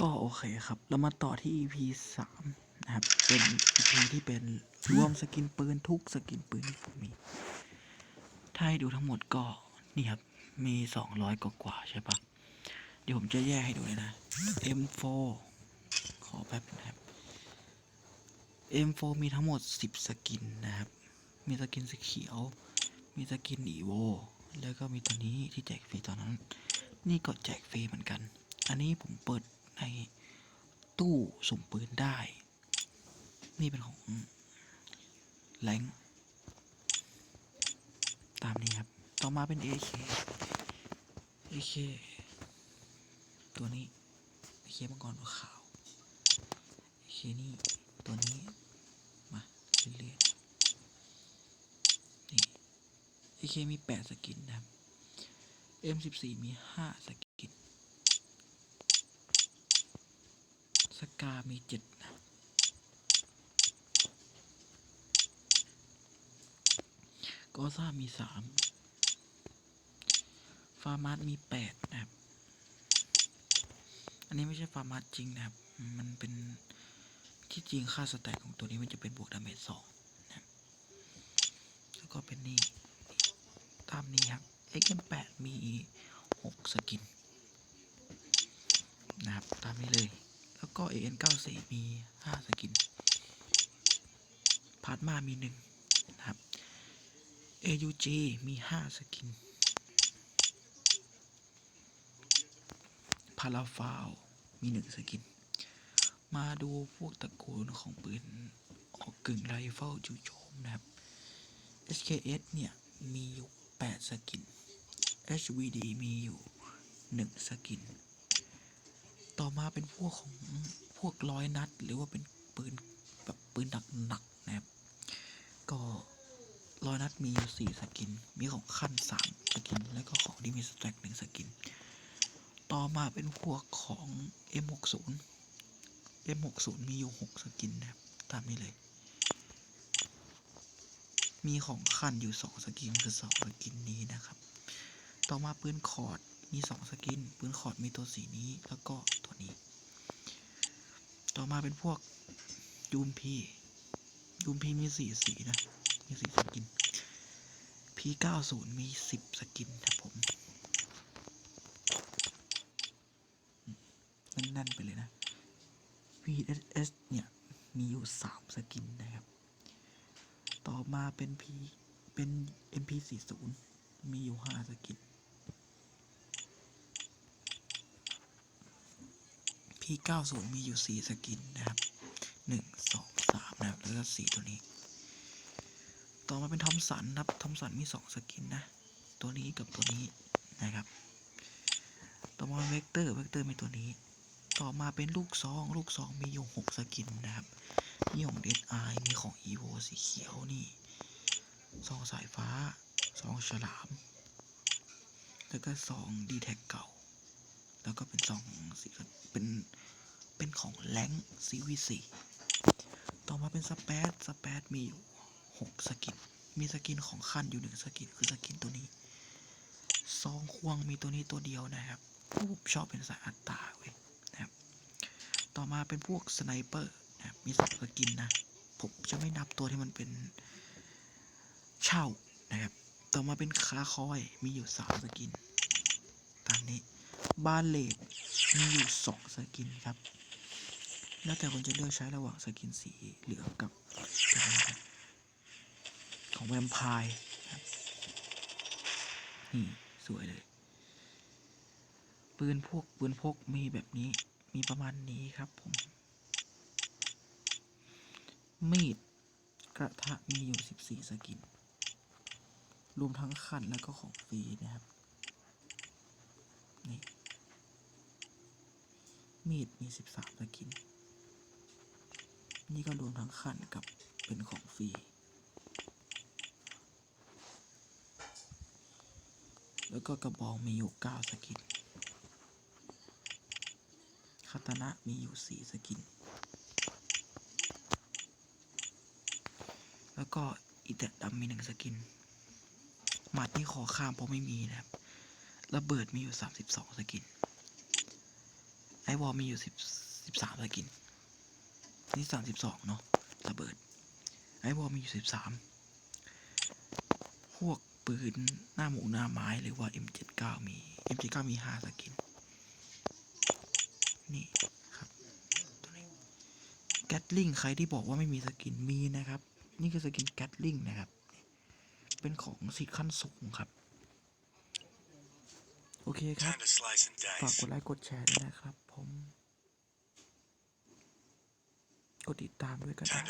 ก็โอเคครับ เรามาต่อที่ EP สามนะครับ เป็น EP ที่เป็นรวมสกินปืนทุกสกินปืนที่ผมมี ถ้าให้ดูทั้งหมดก็นี่ครับ มีสองร้อยกว่าใช่ปะเดี๋ยวผมจะแยกให้ดูเลยนะ M4 ขอแป๊บนะครับ M4 มีทั้งหมด 10 สกินนะครับ มีสกินสีเขียว มีสกินอีโว แล้วก็มีตัวนี้ที่แจกฟรีตอนนั้น นี่ก็แจกฟรีเหมือนกัน อันนี้ผมเปิดในตู้สุ่มปืนได้ นี่เป็นของแรงตามนี้ครับ ต่อมาเป็น AK AK ตัวนี้ AK มังกรตัวขาว AK นี่ตัวนี้ มาเรื่อยๆนี่ AK มี 8 สกินนะครับ M14 มี 5 ส กา มี7นะกอซ่า มี3ฟาร์มาร์มี8นะครับ อันนี้ไม่ใช่ฟาร์มาร์จริงนะครับ มันเป็นที่จริงค่าสแต็กของตัวนี้มันจะเป็นบวกดาเมจ2นะครับแล้วก็เป็นนี่ ตามนี้ครับ XM8 มี6สกินนะครับ ตามนี้เลย แล้วก็ AN94 มี 5 สกิน พาร์ทมามี 1 นะครับ AUG มี 5 สกิน พาราฟาว มี 1 สกิน มาดูพวกตระกูลของปืน ออกกึ่งไรเฟิลจู่โจมนะครับ SKS เนี่ย มีอยู่ 8 สกิน HVD มีอยู่ 1 สกิน ต่อมาเป็นพวกของพวกร้อยนัด หรือว่าเป็นปืนแบบปืนหนักๆนะครับ ก็ร้อยนัดมีอยู่4สกิน มีของขั้น3สกิน แล้วก็ของที่มีสแต็กหนึ่งสกิน ต่อมาเป็นพวกของ M60 M60 มีอยู่6สกินนะครับ ตามนี้เลย มีของขั้นอยู่2สกินคือ2สกินนี้นะครับ ต่อมาปืนคอร์ด มี2สกินปืนคอร์ดมีตัวสีนี้แล้วก็ตัวนี้ ต่อมาเป็นพวกยูมพียูมพีมี4สีนะ มี4สกิน P90 มี10สกินครับผมแน่นๆไปเลยนะ VSS เนี่ย มีอยู่3สกินนะครับ ต่อมาเป็น P เป็น MP40 มีอยู่5สกิน P90 มีอยู่ 4 สกินนะครับ 1 2 3 นะครับ แล้วก็4ตัวนี้ ต่อมาเป็นทอมสันครับ ทอมสันมี 2 สกินนะ ตัวนี้กับตัวนี้นะครับ ต่อมาเวกเตอร์ เวกเตอร์มีตัวนี้ ต่อมาเป็นลูกซอง ลูกซองมีอยู่ 6 สกินนะครับนี่ของ DSi มีของ EVO สีเขียวนี่ซองสายฟ้าซองฉลาม แล้วก็ซองดีแท็กเก่า แล้วก็เป็นซองสีเป็นเป็นของแรงซีวีสีต่อมาเป็นสเปซสเปซมีอยู่6สกิน มีสกินของขั้นอยู่หนึ่งสกินคือสกินตัวนี้ซองควงมีตัวนี้ตัวเดียวนะครับผมชอบเป็นสายอัตตาเว้ยนะครับ ต่อมาเป็นพวกสไนเปอร์นะครับมีสองสกินนะ ผมจะไม่นับตัวที่มันเป็นเช่านะครับ ต่อมาเป็นคาคอยมีอยู่สามสกินตามนี้ บาเลตมีอยู่สองสกินครับ แล้วแต่คนจะเลือกใช้ระหว่างสกินสีเหลืองกับของแวมไพร์ครับนี่สวยเลย ปืนพวกปืนพกมีแบบนี้มีประมาณนี้ครับผม มีดกระทะมีอยู่ 14 สกิน รวมทั้งขันแล้วก็ของฟรีนะครับ นี่ มีดมี13สามสกิน นี่ก็รวมทั้งขันกับเป็นของฟรี แล้วก็กระบอกมีอยู่9สกิน คาตานะมีอยู่4สกิน แล้วก็อีแตะดำมีหนึ่งสกิน หมัดนี่ขอข้ามเพราะไม่มีนะครับ ระเบิดมีอยู่32สกิน ไอวอลมีอยู่สิบสิบสามสกิน นี่สามสิบสองเนาะระเบิด ไอวอลมีอยู่สิบสามพวกปืนหน้าหมูหน้าไม้หรือว่า M79 มี M79 มีห้าสกิน นี่ครับตัวนี้แกตลิงใครที่บอกว่าไม่มีสกินมีนะครับ นี่คือสกินแกตลิงนะครับ เป็นของสิทธิ์ขั้นสูงครับโอเคครับ ฝากกดไลค์กดแชร์ด้วยนะครับผม กดติดตามด้วยกันนะ